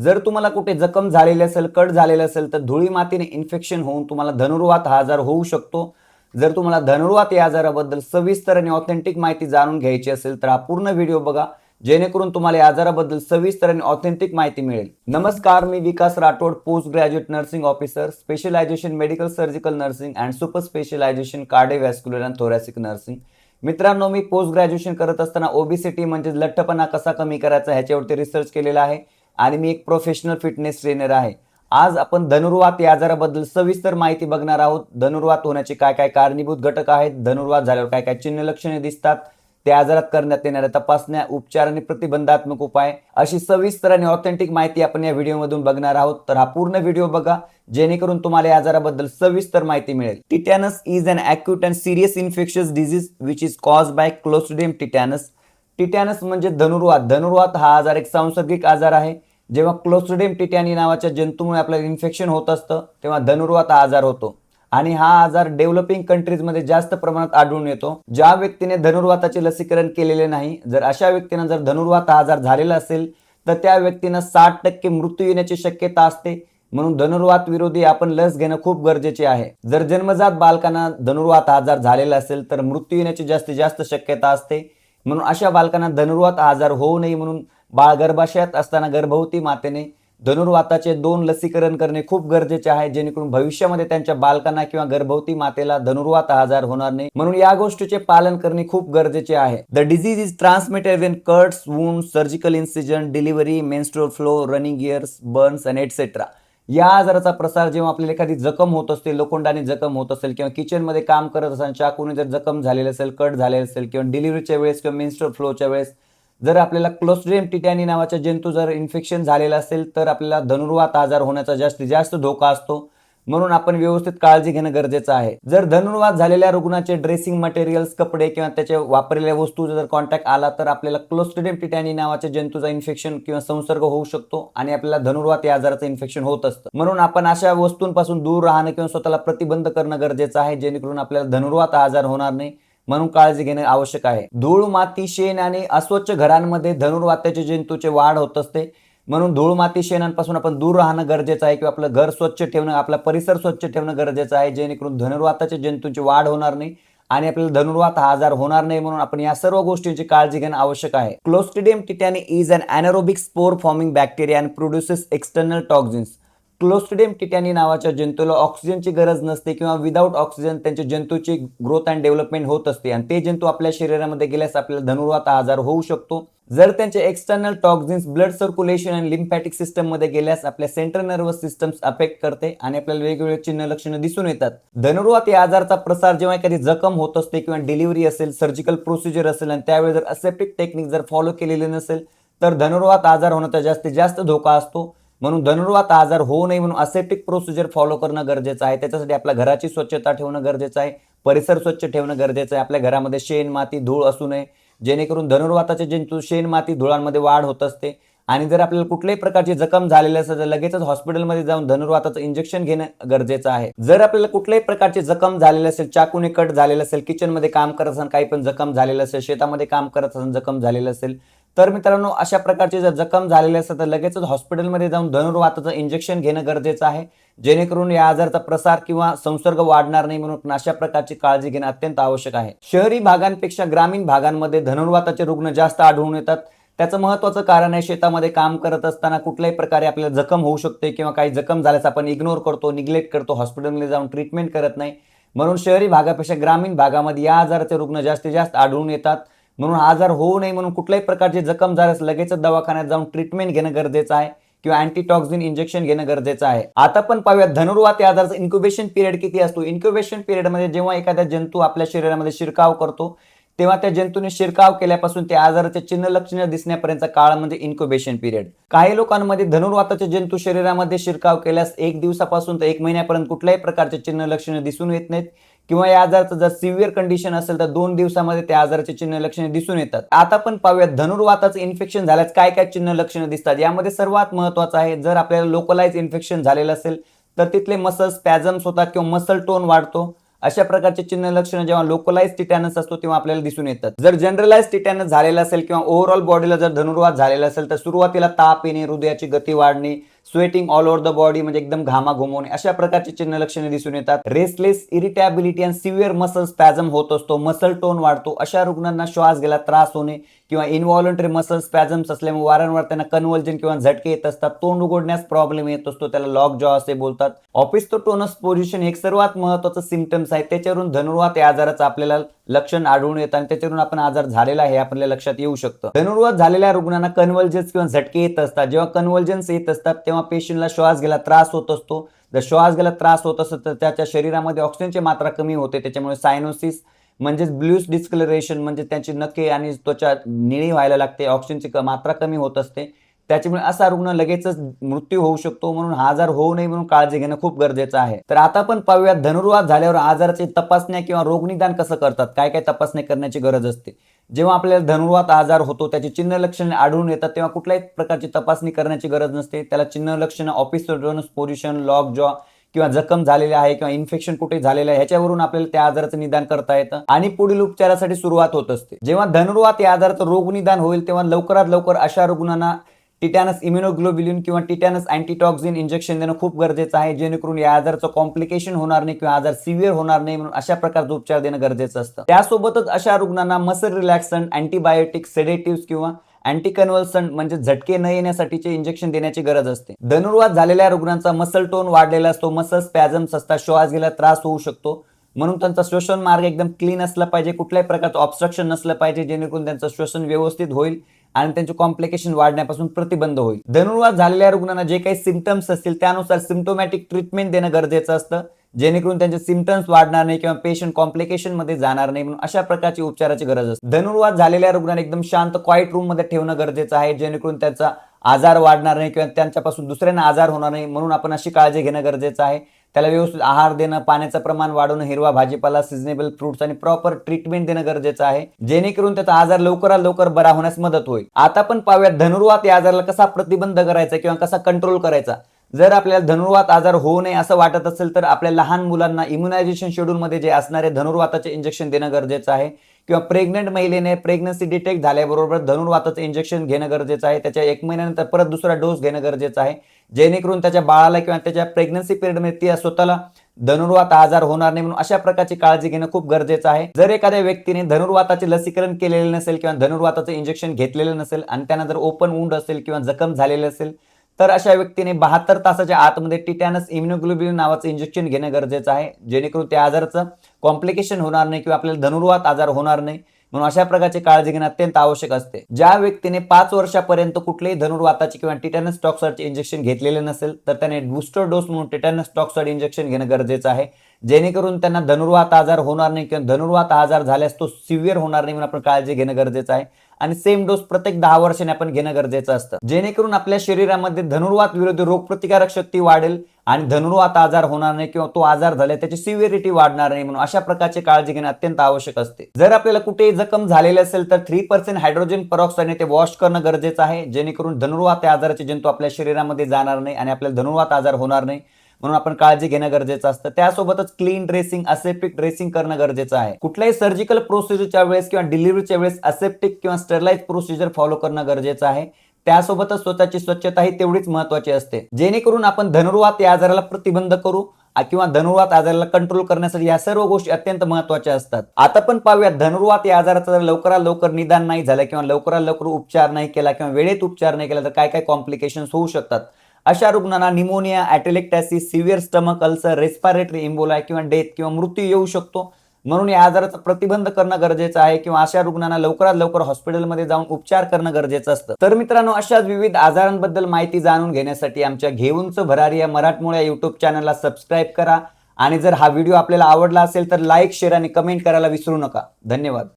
जर तुम्हाला कुठे जखम झालेली असेल कट झालेलं असेल तर धुळी मातीने इन्फेक्शन होऊन तुम्हाला धनुर्वात हा आजार होऊ शकतो. जर तुम्हाला धनुर्वात या आजाराबद्दल सविस्तर आणि ऑथेंटिक माहिती जाणून घ्यायची असेल तर हा पूर्ण व्हिडिओ बघा जेणेकरून तुम्हाला या आजाराबद्दल सविस्तर आणि ऑथेंटिक माहिती मिळेल. नमस्कार मी Vikas Rathod post graduate nursing officer specialisation medical surgical nursing and super specialisation cardiovascular and thoracic nursing मित्रांनो मी पोस्ट ग्रॅज्युएशन करत असताना ओबीसीटी म्हणजे लठ्ठपणा कसा कमी करायचा ह्याच्यावरती रिसर्च केलेला आहे. आणि मी एक प्रोफेशनल फिटनेस ट्रेनर आहे. आज आपण धनुर्वात या आजाराबद्दल सविस्तर माहिती बघणार आहोत. धनुर्वात होण्याचे काय काय कारणीभूत घटक आहेत? धनुर्वात झाल्यावर काय काय चिन्ह लक्षणे दिसतात? त्या आजारात करण्यात येणाऱ्या तपासण्या उपचार आणि प्रतिबंधात्मक उपाय अशी सविस्तर आणि ऑथेंटिक माहिती आपण या व्हिडिओमधून बघणार आहोत. तर हा पूर्ण व्हिडिओ बघा जेणेकरून तुम्हाला या आजाराबद्दल सविस्तर माहिती मिळेल. Tetanus is an acute and serious infectious disease which is cause by clostridium tetanus tetanus म्हणजे धनुर्वात. धनुर्वात हा आजार एक सांसर्गिक आजार आहे. जेव्हा क्लोस्ट्रिडियम टिटॅनी नावाच्या जंतूमुळे आपल्याला इन्फेक्शन होत असतं तेव्हा धनुर्वात हा आजार होतो. आणि हा आजार डेव्हलपिंग कंट्रीजमध्ये जास्त प्रमाणात आढळून येतो. ज्या व्यक्तीने धनुर्वाताचे लसीकरण केलेले नाही जर अशा व्यक्तींना जर धनुर्वात हा आजार झालेला असेल तर त्या व्यक्तींना साठ टक्के मृत्यू येण्याची शक्यता असते. म्हणून धनुर्वात विरोधी आपण लस घेणं खूप गरजेचे आहे. जर जन्मजात बालकांना धनुर्वात आजार झालेला असेल तर मृत्यू येण्याची जास्तीत जास्त शक्यता असते. म्हणून अशा बालकांना धनुर्वात आजार होऊ नये म्हणून बाळ गर्भाशयात असताना गर्भवती मातेने धनुर्वाताचे दोन लसीकरण करणे खूप गरजेचे आहे जेणेकरून भविष्यामध्ये त्यांच्या बालकांना किंवा गर्भवती मातेला धनुर्वात आजार होणार नाही. म्हणून या गोष्टीचे पालन करणे खूप गरजेचे आहे. The disease is transmitted when cuts wound surgical incision delivery menstrual flow running ears burns and etcetera या आजाराचा प्रसार जेव्हा आपल्याला एखादी जखम होत असते लोखंडाने जखम होत असेल किंवा किचनमध्ये काम करत असेल चाकूने जर जखम झालेली असेल कट झालेली असेल किंवा डिलिव्हरीच्या वेळेस किंवा मिन्स्टर फ्लोच्या वेळेस जर आपल्याला क्लोस्ट्रियम टिटॅनी नावाच्या जंतू जर इन्फेक्शन झालेलं असेल तर आपल्याला धनुर्वात आजार होण्याचा जास्तीत जास्त धोका असतो. म्हणून आपण व्यवस्थित काळजी घेणं गरजेचं आहे. जर धनुर्वाद झालेल्या रुग्णाचे ड्रेसिंग मटेरियल्स कपडे किंवा त्याचे वापरलेल्या वस्तू जर कॉन्टॅक्ट आला तर आपल्याला क्लोस्टिडियम टिटॅनी नावाच्या जंतूचा इन्फेक्शन किंवा संसर्ग होऊ शकतो आणि आपल्याला धनुर्वात या आजाराचं इन्फेक्शन होत असतं. म्हणून आपण अशा वस्तूंपासून दूर राहणं किंवा स्वतःला प्रतिबंध करणं गरजेचं आहे जेणेकरून आपल्याला धनुर्वात आजार होणार नाही म्हणून काळजी घेणे आवश्यक आहे. धूळ माती शेण आणि अस्वच्छ घरांमध्ये धनुर्वात्याचे जंतूचे वाढ होत असते. म्हणून धूळ माती शेणांपासून आपण दूर राहणं गरजेचं आहे किंवा आपलं घर स्वच्छ ठेवणं आपला परिसर स्वच्छ ठेवणं गरजेचं आहे जेणेकरून धनुर्वाताच्या जंतूंची वाढ होणार नाही आणि आपल्याला धनुर्वात हा आजार होणार नाही म्हणून आपण या सर्व गोष्टींची काळजी घेणं आवश्यक आहे. Clostridium tetani is an anaerobic spore forming bacteria and produces external toxins clostridium tetani नावाच्या जंतूला ऑक्सिजनची गरज नसते किंवा विदाऊट ऑक्सिजन त्यांच्या जंतूची ग्रोथ अँड डेव्हलपमेंट होत असते. आणि ते जंतू आपल्या शरीरामध्ये गेल्यास आपल्याला धनुर्वात आजार होऊ शकतो. जर त्यांचे एक्सटर्नल टॉक्झिन्स ब्लड सर्क्युलेशन आणि लिम्फॅटिक सिस्टममध्ये गेल्यास आपल्या सेंट्रल नर्वस सिस्टम अफेक्ट करते आणि आपल्याला वेगवेगळे चिन्ह लक्षणं दिसून येतात. धनुर्वात या आजाराचा प्रसार जेव्हा एखादी जखम होत असते किंवा डिलिव्हरी असेल सर्जिकल प्रोसिजर असेल आणि त्यावेळी जर असेप्टिक टेक्निक जर फॉलो केलेली नसेल तर धनुर्वात आजार होण्याचा जास्तीत जास्त धोका असतो. म्हणून धनुर्वात आजार होऊ नये म्हणून असेप्टिक प्रोसिजर फॉलो करणं गरजेचं आहे. त्याच्यासाठी आपल्या घराची स्वच्छता ठेवणं गरजेचं आहे. परिसर स्वच्छ ठेवणं गरजेचं आहे. आपल्या घरामध्ये शेण माती धूळ असू नये. जेणेकरून धनुर्वाताचे जंतू शेण माती धुळांमध्ये वाढ होत असते. आणि जर आपल्याला कुठल्याही प्रकारची जखम झालेली असेल तर लगेचच हॉस्पिटलमध्ये जाऊन धनुर्वाताचं इंजेक्शन घेणं गरजेचं आहे. जर आपल्याला कुठल्याही प्रकारची जखम झालेली असेल चाकूने कट झालेलं असेल किचनमध्ये काम करत असेल काही पण जखम झालेलं असेल शेतामध्ये काम करत असेल जखम झालेलं असेल तर मित्रांनो अशा प्रकारची जर जखम झालेली असेल तर लगेचच हॉस्पिटलमध्ये जाऊन धनुर्वाताचं इंजेक्शन घेणं गरजेचं आहे. जेणेकरून या आजाराचा प्रसार किंवा संसर्ग वाढणार नाही म्हणून अशा प्रकारची काळजी घेणं अत्यंत आवश्यक आहे. शहरी भागांपेक्षा ग्रामीण भागांमध्ये धनुर्वाताचे रुग्ण जास्त आढळून येतात. त्याचं महत्वाचं कारण आहे शेतामध्ये काम करत असताना कुठल्याही प्रकारे आपल्याला जखम होऊ शकते किंवा काही जखम झाल्यास आपण इग्नोर करतो निग्लेक्ट करतो हॉस्पिटलमध्ये जाऊन ट्रीटमेंट करत नाही. म्हणून शहरी भागापेक्षा ग्रामीण भागामध्ये या आजाराचे रुग्ण जास्तीत जास्त आढळून येतात. म्हणून आजार होऊ नये म्हणून कुठल्याही प्रकारची जखम झाल्यास लगेचच दवाखान्यात जाऊन ट्रीटमेंट घेणं गरजेचं आहे किंवा अँटीटॉक्झिन इंजेक्शन घेणं गरजेचं आहे. आता पण पाहूया धनुर्वात या आजाराचा इन्क्युबेशन पिरियड किती असतो? इन्क्युबेशन पिरियडमध्ये जेव्हा एखादा जंतू आपल्या शरीरामध्ये शिरकाव करतो तेव्हा त्या जंतूने शिरकाव केल्यापासून त्या आजाराचे चिन्ह लक्षणं दिसण्यापर्यंतचा काळ म्हणजे इन्क्युबेशन पिरियड काही लोकांमध्ये धनुर्वाताचे जंतू शरीरामध्ये शिरकाव केल्यास एक दिवसापासून तर एक महिन्यापर्यंत कुठल्याही प्रकारचे चिन्ह लक्षणं दिसून येत नाहीत. किंवा या आजाराचं जर सिव्हिअर कंडिशन असेल तर दोन दिवसामध्ये त्या आजाराचे चिन्ह लक्षणे दिसून येतात. आता पण पाहूयात धनुर्वाताचं इन्फेक्शन झाल्यास काय काय चिन्ह लक्षणं दिसतात? यामध्ये सर्वात महत्वाचं आहे जर आपल्याला लोकलाइज इन्फेक्शन झालेलं असेल तर तिथले मसल स्पॅझम्स होतात किंवा मसल टोन वाढतो. अशा प्रकारचे चिन्ह लक्षणं जेव्हा लोकलाइज टिटॅनस असतो तेव्हा आपल्याला दिसून येतात. जर जनरलाइज टिटॅनस झालेला असेल किंवा ओव्हरऑल बॉडीला जर धनुर्वात झालेला असेल तर सुरुवातीला ताप येणे हृदयाची गती वाढणे sweating all over the body म्हणजे एकदम घामा घुमवणे अशा प्रकारची चिन्ह लक्षणे दिसून येतात. रेसलेस इरिटॅबिलिटी आणि सिव्हिअर मसल स्पॅझम होत असतो मसल टोन वाढतो अशा रुग्णांना श्वास घ्यायला त्रास होणे किंवा इनव्हॉलंटरी मसल स्पॅझम्स असल्यामुळे वारंवार त्यांना कन्व्हल्जन किंवा झटके येत असतात. तोंड उघडण्यास प्रॉब्लेम येत असतो. त्याला लॉक जॉ असे बोलतात. ऑफिस तो टोनस पोझिशन एक सर्वात महत्वाचं सिमटम्स आहे. त्याच्यावरून धनुर्वात या आजाराचं आपल्याला लक्षण आढळून येतं आणि त्याच्यावरून आपण आजार झालेला आहे आपल्या लक्षात येऊ शकतं. धनुर्वात झालेल्या रुग्णांना कन्व्हल्जन्स किंवा झटके येत असतात. जेव्हा कन्व्हल्जन्स येत असतात तेव्हा पेशंटला श्वास घ्यायला त्रास होत असतो. जर श्वास घ्यायला त्रास होत असतो तर त्याच्या शरीरामध्ये ऑक्सिजनची मात्रा कमी होते. त्याच्यामुळे सायनोसिस म्हणजेच ब्ल्यूस डिस्कलरेशन म्हणजे त्यांची नखे आणि त्वचा निळी व्हायला लागते. ऑक्सिजनची मात्रा कमी होत असते. त्याच्यामुळे असा रुग्ण लगेचच मृत्यू होऊ शकतो म्हणून हा आजार होऊ नये म्हणून काळजी घेणं खूप गरजेचं आहे. तर आता आपण पाहूया धनुर्वाद झाल्यावर आजाराची तपासण्या किंवा रोगनिदान कसं करतात? काय काय तपासणी करण्याची गरज असते? जेव्हा आपल्याला धनुर्वात आजार होतो त्याची चिन्ह लक्षणे आढळून येतात तेव्हा कुठल्याही प्रकारची तपासणी करण्याची गरज नसते. त्याला चिन्ह लक्षणं ऑफिस पोझिशन लॉक जॉ किंवा जखम झालेली आहे किंवा इन्फेक्शन कुठे झालेलं आहे ह्याच्यावरून आपल्याला त्या आजाराचं निदान करता येतं. आणि पुढील उपचारासाठी सुरुवात होत असते. जेव्हा धनुर्वात या आजाराचं रोग निदान होईल तेव्हा लवकरात लवकर अशा रुग्णांना टिटॅनस इम्युनोग्लोबिलिन किंवा टिटॅनस अँटीटॉक्झिन इंजेक्शन देणं खूप गरजेचं आहे जेणेकरून या आजाराचं कॉम्प्लिकेशन होणार नाही किंवा आजार सिव्हिअर होणार नाही म्हणून अशा प्रकारचा उपचार देणं गरजेचं असतं. त्यासोबतच अशा रुग्णांना मसल रिलॅक्सन अँटीबायोटिक सेडेटिव्ह किंवा अँटी कन्व्हल्सन म्हणजे झटके न येण्यासाठीचे इंजेक्शन देण्याची गरज असते. धनुर्वाद झालेल्या रुग्णांचा मसल टोन वाढलेला असतो. मसल स्पॅझम्स असतात. श्वास घ्यायला त्रास होऊ शकतो. म्हणून त्यांचा श्वसन मार्ग एकदम क्लीन असला पाहिजे. कुठल्याही प्रकारचं ऑब्स्ट्रक्शन नसलं पाहिजे. जेणेकरून त्यांचं श्वसन व्यवस्थित होईल आणि त्यांचे कॉम्प्लिकेशन वाढण्यापासून प्रतिबंध होईल. धनुर्वाद झालेल्या रुग्णांना जे काही सिमटम्स असतील त्यानुसार सिमटोमॅटिक ट्रीटमेंट देणं गरजेचं असतं. जेणेकरून त्यांचे सिमटम्स वाढणार नाही किंवा पेशंट कॉम्प्लिकेशनमध्ये जाणार नाही म्हणून अशा प्रकारची उपचाराची गरज असते. धनुर्वात झालेल्या रुग्णांना एकदम शांत क्वाईट रूममध्ये ठेवणं गरजेचं आहे जेणेकरून त्याचा आजार वाढणार नाही किंवा त्यांच्यापासून दुसऱ्यांना आजार होणार नाही म्हणून आपण अशी काळजी घेणं गरजेचं आहे. त्याला व्यवस्थित आहार देणं पाण्याचं प्रमाण वाढवणं हिरवा भाजीपाला सिजनेबल फ्रुट्स आणि प्रॉपर ट्रीटमेंट देणं गरजेचं आहे. जेणेकरून त्याचा आजार लवकरात लवकर बरा होण्यास मदत होईल. आता पण पाहूया धनुर्वात या आजाराला कसा प्रतिबंध करायचा किंवा कसा कंट्रोल करायचा? जर आपल्याला धनुर्वात आजार होऊ नये असं वाटत असेल तर आपल्या लहान मुलांना इम्युनायझेशन शेड्यूलमध्ये जे असणारे धनुर्वाताचे इंजेक्शन देणं गरजेचं आहे. किंवा प्रेग्नंट महिलेने प्रेग्नन्सी डिटेक्ट झाल्याबरोबर धनुर्वाताचं इंजेक्शन घेणं गरजेचं आहे. त्याच्या एक महिन्यानंतर परत दुसरा डोस घेणं गरजेचं आहे. जेणेकरून त्याच्या बाळाला किंवा त्याच्या प्रेग्नन्सी पिरियडमध्ये ती स्वतःला धनुर्वात आजार होणार नाही म्हणून अशा प्रकारची काळजी घेणं खूप गरजेचं आहे. जर एखाद्या व्यक्तीने धनुर्वाताचे लसीकरण केलेले नसेल किंवा धनुर्वाताचं इंजेक्शन घेतलेलं नसेल आणि त्यांना जर ओपन वुंड असेल किंवा जखम झालेली असेल तर अशा व्यक्तीने बहात्तर तासाच्या आतमध्ये टिटॅनस इम्युनोग्लोबिन नावाचं इंजेक्शन घेणं गरजेचं आहे जेणेकरून त्या आजाराचं कॉम्प्लिकेशन होणार नाही किंवा आपल्याला धनुर्वात आजार होणार नाही. म्हणून अशा प्रकारची काळजी घेणं अत्यंत आवश्यक असते. ज्या व्यक्तीने पाच वर्षापर्यंत कुठलेही धनुर्वाताचे किंवा टिटॅनस टॉक्साइडचे इंजेक्शन घेतलेले नसेल तर त्याने बूस्टर डोस म्हणून टिटॅनस टॉक्साइड इंजेक्शन घेणं गरजेचं आहे. जेणेकरून त्यांना धनुर्वात आजार होणार नाही किंवा धनुर्वात आजार झाल्यास तो सिव्हिअर होणार नाही म्हणून आपण काळजी घेणं गरजेचं आहे. आणि सेम डोस प्रत्येक दहा वर्षाने आपण घेणं गरजेचं असतं. जेणेकरून आपल्या शरीरामध्ये धनुर्वात विरोधी रोगप्रतिकारक शक्ती वाढेल आणि धनुर्वात आजार होणार नाही किंवा तो आजार झाला त्याची सिव्हिरिटी वाढणार नाही म्हणून अशा प्रकारची काळजी घेणे अत्यंत आवश्यक असते. जर आपल्याला कुठेही जखम झालेली असेल तर थ्री पर्सेंट हायड्रोजन परॉक्साईडने ते वॉश करणं गरजेचं आहे जेणेकरून धनुर्वात आजाराचे जंतू आपल्या शरीरामध्ये जाणार नाही आणि आपल्याला धनुर्वात आजार होणार नाही. म्हणून आपण काळजी घेणं गरजेचं असतं. त्यासोबतच क्लीन ड्रेसिंग असेप्टिक ड्रेसिंग करणं गरजेचं आहे. कुठल्याही सर्जिकल प्रोसिजरच्या वेळेस किंवा डिलिव्हरीच्या वेळेस असेप्टिक किंवा स्टरलाइज प्रोसिजर फॉलो करणं गरजेचं आहे. त्यासोबतच स्वतःची स्वच्छता ही तेवढीच महत्वाची असते. जेणेकरून आपण धनुर्वात या आजाराला प्रतिबंध करू किंवा धनुर्वात आजाराला कंट्रोल करण्यासाठी या सर्व गोष्टी अत्यंत महत्त्वाच्या असतात. आता पण पाहूया धनुर्वात या आजाराचा जर लवकरात लवकर निदान नाही झालं किंवा लवकरात लवकर उपचार नाही केला किंवा वेळेत उपचार नाही केला तर काय काय कॉम्प्लिकेशन होऊ शकतात? अशा रुग्णांना pneumonia atelectasis severe stomach ulcer respiratory emboli किंवा डेथ किंवा मृत्यू येऊ शकतो. म्हणून या आजाराचा प्रतिबंध करणं गरजेचं आहे किंवा अशा रुग्णांना लवकरात लवकर हॉस्पिटलमध्ये जाऊन उपचार करणं गरजेचं असतं. तर मित्रांनो अशाच विविध आजारांबद्दल माहिती जाणून घेण्यासाठी आमच्या घेऊनचं भरारी या मराठमोळ्या युट्यूब चॅनलला सबस्क्राईब करा. आणि जर हा व्हिडिओ आपल्याला आवडला असेल तर लाईक शेअर आणि कमेंट करायला विसरू नका. धन्यवाद.